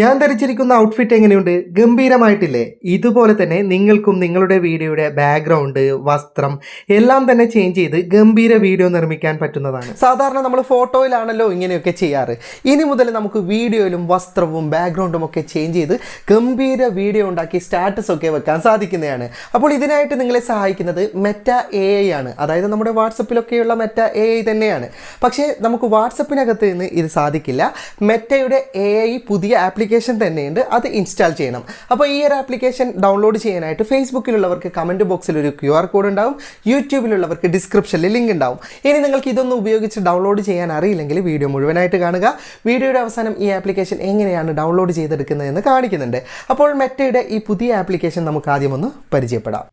ഞാൻ ധരിച്ചിരിക്കുന്ന ഔട്ട്ഫിറ്റ് എങ്ങനെയുണ്ട്? ഗംഭീരമായിട്ടില്ലേ? ഇതുപോലെ തന്നെ നിങ്ങൾക്കും നിങ്ങളുടെ വീഡിയോയുടെ ബാക്ക്ഗ്രൗണ്ട് വസ്ത്രം എല്ലാം തന്നെ ചേഞ്ച് ചെയ്ത് ഗംഭീര വീഡിയോ നിർമ്മിക്കാൻ പറ്റുന്നതാണ്. സാധാരണ നമ്മൾ ഫോട്ടോയിലാണല്ലോ ഇങ്ങനെയൊക്കെ ചെയ്യാറ്. ഇനി മുതൽ നമുക്ക് വീഡിയോയിലും വസ്ത്രവും ബാക്ക്ഗ്രൗണ്ടും ഒക്കെ ചേഞ്ച് ചെയ്ത് ഗംഭീര വീഡിയോ ഉണ്ടാക്കി സ്റ്റാറ്റസ് ഒക്കെ വെക്കാൻ സാധിക്കുന്നതാണ്. അപ്പോൾ ഇതിനായിട്ട് നിങ്ങളെ സഹായിക്കുന്നത് മെറ്റ എ ഐ ആണ്. അതായത് നമ്മുടെ വാട്സപ്പിലൊക്കെയുള്ള മെറ്റ എ ഐ തന്നെയാണ്. പക്ഷേ നമുക്ക് വാട്സപ്പിനകത്ത് നിന്ന് ഇത് സാധിക്കില്ല. മെറ്റയുടെ എ ഐ പുതിയ ആപ്ലിക്കേഷൻ തന്നെയുണ്ട്. അത് ഇൻസ്റ്റാൾ ചെയ്യണം. അപ്പോൾ ഈ ഒരു ആപ്ലിക്കേഷൻ ഡൗൺലോഡ് ചെയ്യാനായിട്ട് ഫേസ്ബുക്കിലുള്ളവർക്ക് കമന്റ് ബോക്സിൽ ഒരു ക്യു ആർ കോഡ് ഉണ്ടാവും യൂട്യൂബിലുള്ളവർക്ക് ഡിസ്ക്രിപ്ഷനിൽ ലിങ്ക് ഉണ്ടാവും. ഇനി നിങ്ങൾക്ക് ഇതൊന്നും ഉപയോഗിച്ച് ഡൗൺലോഡ് ചെയ്യാൻ അറിയില്ലെങ്കിൽ വീഡിയോ മുഴുവനായിട്ട് കാണുക. വീഡിയോയുടെ അവസാനം ഈ ആപ്ലിക്കേഷൻ എങ്ങനെയാണ് ഡൗൺലോഡ് ചെയ്തെടുക്കുന്നതെന്ന് കാണിക്കുന്നുണ്ട്. അപ്പോൾ മെറ്റയുടെ ഈ പുതിയ ആപ്ലിക്കേഷൻ നമുക്ക് ആദ്യം ഒന്ന് പരിചയപ്പെടാം.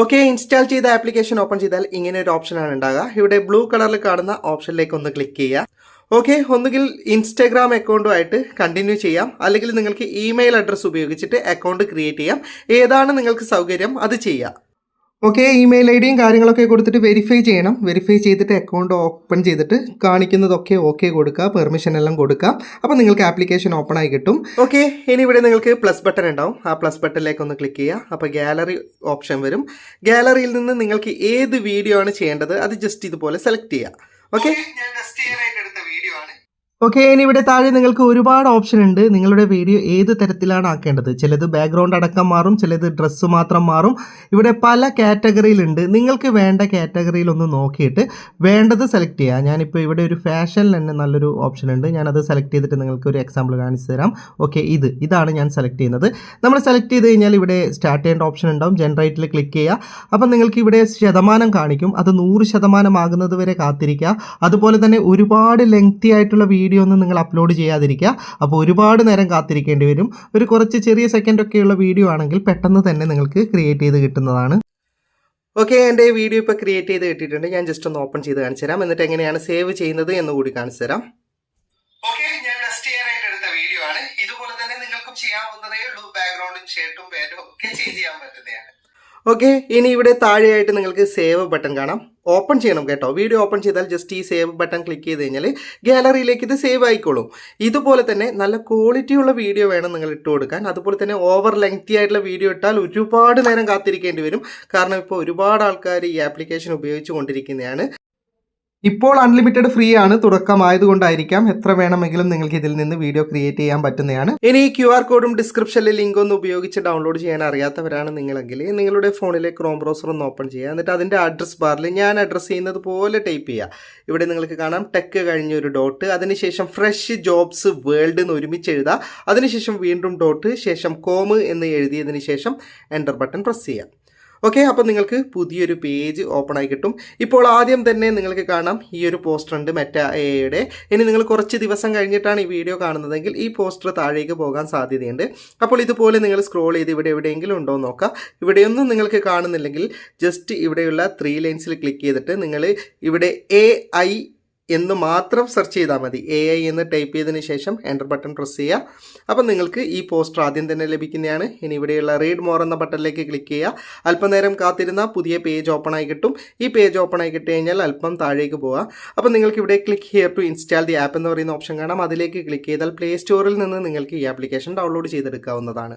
ഓക്കെ ഇൻസ്റ്റാൾ ചെയ്ത ആപ്ലിക്കേഷൻ ഓപ്പൺ ചെയ്താൽ ഇങ്ങനെ ഒരു ഓപ്ഷനാണ് ഉണ്ടാകുക ഇവിടെ ബ്ലൂ കളറിൽ കാണുന്ന ഓപ്ഷനിലേക്ക് ഒന്ന് ക്ലിക്ക് ചെയ്യുക. ഓക്കെ ഒന്നുകിൽ ഇൻസ്റ്റാഗ്രാം അക്കൗണ്ടുമായിട്ട് കണ്ടിന്യൂ ചെയ്യാം. അല്ലെങ്കിൽ നിങ്ങൾക്ക് ഇമെയിൽ അഡ്രസ്സ് ഉപയോഗിച്ചിട്ട് അക്കൗണ്ട് ക്രിയേറ്റ് ചെയ്യാം. ഏതാണ് നിങ്ങൾക്ക് സൗകര്യം അത് ചെയ്യാം. ഓക്കെ ഇമെയിൽ ഐ ഡിയും കാര്യങ്ങളൊക്കെ കൊടുത്തിട്ട് വെരിഫൈ ചെയ്യണം. വെരിഫൈ ചെയ്തിട്ട് അക്കൗണ്ട് ഓപ്പൺ ചെയ്തിട്ട് കാണിക്കുന്നതൊക്കെ ഓക്കെ കൊടുക്കുക. പെർമിഷൻ എല്ലാം കൊടുക്കുക അപ്പോൾ നിങ്ങൾക്ക് ആപ്ലിക്കേഷൻ ഓപ്പൺ ആയി കിട്ടും. ഓക്കെ ഇനി ഇവിടെ നിങ്ങൾക്ക് പ്ലസ് ബട്ടൺ ഉണ്ടാവും. ആ പ്ലസ് ബട്ടണിലേക്ക് ഒന്ന് ക്ലിക്ക് ചെയ്യുക. അപ്പോൾ ഗാലറി ഓപ്ഷൻ വരും. ഗാലറിയിൽ നിന്ന് നിങ്ങൾക്ക് ഏത് വീഡിയോ ആണ് ചെയ്യേണ്ടത് അത് ജസ്റ്റ് ഇതുപോലെ സെലക്ട് ചെയ്യുക. ഓക്കെ ഞാൻ ടെസ്റ്റ് ചെയ്യാനായിട്ട് എടുത്ത വീഡിയോ ആണ്. ഓക്കെ ഇനി ഇവിടെ താഴെ നിങ്ങൾക്ക് ഒരുപാട് ഓപ്ഷൻ ഉണ്ട്. നിങ്ങളുടെ വീഡിയോ ഏത് തരത്തിലാണ് ആക്കേണ്ടത്? ചിലത് ബാക്ക്ഗ്രൗണ്ട് അടക്കം മാറും ചിലത് ഡ്രസ്സ് മാത്രം മാറും. ഇവിടെ പല കാറ്റഗറിയിലുണ്ട് നിങ്ങൾക്ക് വേണ്ട കാറ്റഗറിയിൽ ഒന്ന് നോക്കിയിട്ട് വേണ്ടത് സെലക്ട് ചെയ്യുക ഞാനിപ്പോൾ ഇവിടെ ഒരു ഫാഷനിൽ തന്നെ നല്ലൊരു ഓപ്ഷൻ ഉണ്ട്. ഞാനത് സെലക്ട് ചെയ്തിട്ട് നിങ്ങൾക്ക് ഒരു എക്സാമ്പിൾ കാണിച്ചു തരാം. ഓക്കെ ഇത്. ഇതാണ് ഞാൻ സെലക്ട് ചെയ്യുന്നത്. നമ്മൾ സെലക്ട് ചെയ്ത് കഴിഞ്ഞാൽ ഇവിടെ സ്റ്റാർട്ട് ചെയ്യേണ്ട ഓപ്ഷൻ ഉണ്ടാവും. ജനറേറ്റിൽ ക്ലിക്ക് ചെയ്യുക. അപ്പം നിങ്ങൾക്ക് ഇവിടെ ശതമാനം കാണിക്കും. അത് നൂറ് ശതമാനം ആകുന്നത് വരെ കാത്തിരിക്കുക. അതുപോലെ തന്നെ ഒരുപാട് ലെങ്തി ആയിട്ടുള്ള വീഡിയോ ഒന്നും നിങ്ങൾ അപ്ലോഡ് ചെയ്യാതിരിക്കുക. അപ്പോൾ ഒരുപാട് നേരം കാത്തിരിക്കേണ്ടി വരും. ഒരു കുറച്ച് ചെറിയ സെക്കൻഡ് ഉള്ള വീഡിയോ ആണെങ്കിൽ പെട്ടെന്ന് തന്നെ നിങ്ങൾക്ക് ക്രിയേറ്റ് ചെയ്ത് കിട്ടുന്നതാണ്. ഓക്കെ എന്റെ വീഡിയോ ഇപ്പോൾ ക്രിയേറ്റ് ചെയ്ത് കിട്ടിയിട്ടുണ്ട്. ഞാൻ ജസ്റ്റ് ഒന്ന് ഓപ്പൺ ചെയ്ത് കാണിച്ചു തരാം. എന്നിട്ട് എങ്ങനെയാണ് സേവ് ചെയ്യുന്നത് എന്ന് കൂടി കാണിച്ചു തരാം. ഞാൻ വീഡിയോ ആണ്. ഇതുപോലെ തന്നെ നിങ്ങൾക്കും ചെയ്യാവുന്നതേ ഉള്ളൂ. ബാക്ക്ഗ്രൗണ്ടും ഷേർട്ടും പേരും ഒക്കെ ചേഞ്ച് ചെയ്യാൻ പറ്റുന്നതാണ്. ഓക്കെ ഇനി ഇവിടെ താഴെയായിട്ട് നിങ്ങൾക്ക് സേവ് ബട്ടൺ കാണാം. ഓപ്പൺ ചെയ്യണം കേട്ടോ. വീഡിയോ ഓപ്പൺ ചെയ്താൽ ജസ്റ്റ് ഈ സേവ് ബട്ടൺ ക്ലിക്ക് ചെയ്ത് കഴിഞ്ഞാൽ ഗാലറിയിലേക്ക് ഇത് സേവ് ആയിക്കോളും. ഇതുപോലെ തന്നെ നല്ല ക്വാളിറ്റിയുള്ള വീഡിയോ വേണം നിങ്ങൾ ഇട്ട് കൊടുക്കാൻ. അതുപോലെ തന്നെ ഓവർ ലെങ്തി ആയിട്ടുള്ള വീഡിയോ ഇട്ടാൽ ഒരുപാട് നേരം കാത്തിരിക്കേണ്ടി വരും. കാരണം ഇപ്പോൾ ഒരുപാട് ആൾക്കാർ ഈ ആപ്ലിക്കേഷൻ ഉപയോഗിച്ചു കൊണ്ടിരിക്കുന്നതാണ്. ഇപ്പോൾ അൺലിമിറ്റഡ് ഫ്രീ ആണ് തുടക്കമായതുകൊണ്ടായിരിക്കാം എത്ര വേണമെങ്കിലും നിങ്ങൾക്ക് ഇതിൽ നിന്ന് വീഡിയോ ക്രിയേറ്റ് ചെയ്യാൻ പറ്റുന്നതാണ്. ഇനി ഈ ക്യു ആർ കോഡും ഡിസ്ക്രിപ്ഷനിലെ ലിങ്ക് ഒന്ന് ഉപയോഗിച്ച് ഡൗൺലോഡ് ചെയ്യാൻ അറിയാത്തവരാണ് നിങ്ങളെങ്കിൽ നിങ്ങളുടെ ഫോണിലെ ക്രോം ബ്രൗസർ ഒന്ന് ഓപ്പൺ ചെയ്യുക. എന്നിട്ട് അതിന്റെ അഡ്രസ് ബാറിൽ ഞാൻ അഡ്രസ്സ് ചെയ്യുന്നത് പോലെ ടൈപ്പ് ചെയ്യുക. ഇവിടെ നിങ്ങൾക്ക് കാണാം ടെക്ക് കഴിഞ്ഞ ഒരു ഡോട്ട് അതിനുശേഷം ഫ്രഷ് ജോബ്സ് വേൾഡ് എന്ന് ഒരുമിച്ച് എഴുതുക. അതിനുശേഷം വീണ്ടും ഡോട്ട് ശേഷം കോമ് എന്ന് എഴുതിയതിന് ശേഷം എന്റർ ബട്ടൺ പ്രസ് ചെയ്യുക. ഓക്കെ അപ്പോൾ നിങ്ങൾക്ക് പുതിയൊരു പേജ് ഓപ്പൺ ആയി കിട്ടും. ഇപ്പോൾ ആദ്യം തന്നെ നിങ്ങൾക്ക് കാണാം ഈ ഒരു പോസ്റ്റർ ഉണ്ട് മെറ്റ എയുടെ ഇനി നിങ്ങൾ കുറച്ച് ദിവസം കഴിഞ്ഞിട്ടാണ് ഈ വീഡിയോ കാണുന്നതെങ്കിൽ ഈ പോസ്റ്റർ താഴേക്ക് പോകാൻ സാധ്യതയുണ്ട്. അപ്പോൾ ഇതുപോലെ നിങ്ങൾ സ്ക്രോൾ ചെയ്ത് ഇവിടെ എവിടെയെങ്കിലും ഉണ്ടോ എന്ന് നോക്കാം. ഇവിടെയൊന്നും നിങ്ങൾക്ക് കാണുന്നില്ലെങ്കിൽ ജസ്റ്റ് ഇവിടെയുള്ള ത്രീ ലൈൻസിൽ ക്ലിക്ക് ചെയ്തിട്ട് നിങ്ങൾ ഇവിടെ എ ഐ എന്ന് മാത്രം സെർച്ച് ചെയ്താൽ മതി. എ ഐ എന്ന് ടൈപ്പ് ചെയ്തതിന് ശേഷം എന്റർ ബട്ടൺ പ്രസ് ചെയ്യുക. അപ്പം നിങ്ങൾക്ക് ഈ പോസ്റ്റർ ആദ്യം തന്നെ ലഭിക്കുന്നതാണ്. ഇനി ഇവിടെയുള്ള റീഡ് മോർ എന്ന ബട്ടണിലേക്ക് ക്ലിക്ക് ചെയ്യുക. അല്പനേരം കാത്തിരുന്ന പുതിയ പേജ് ഓപ്പൺ ആയി കിട്ടും. ഈ പേജ് ഓപ്പൺ ആയി കിട്ടി കഴിഞ്ഞാൽ അല്പം താഴേക്ക് പോവുക. അപ്പം നിങ്ങൾക്ക് ഇവിടെ click here to install the app എന്ന് പറയുന്ന ഓപ്ഷൻ കാണാം. അതിലേക്ക് ക്ലിക്ക് ചെയ്താൽ പ്ലേ സ്റ്റോറിൽ നിന്ന് നിങ്ങൾക്ക് ഈ ആപ്ലിക്കേഷൻ ഡൗൺലോഡ് ചെയ്തെടുക്കാവുന്നതാണ്.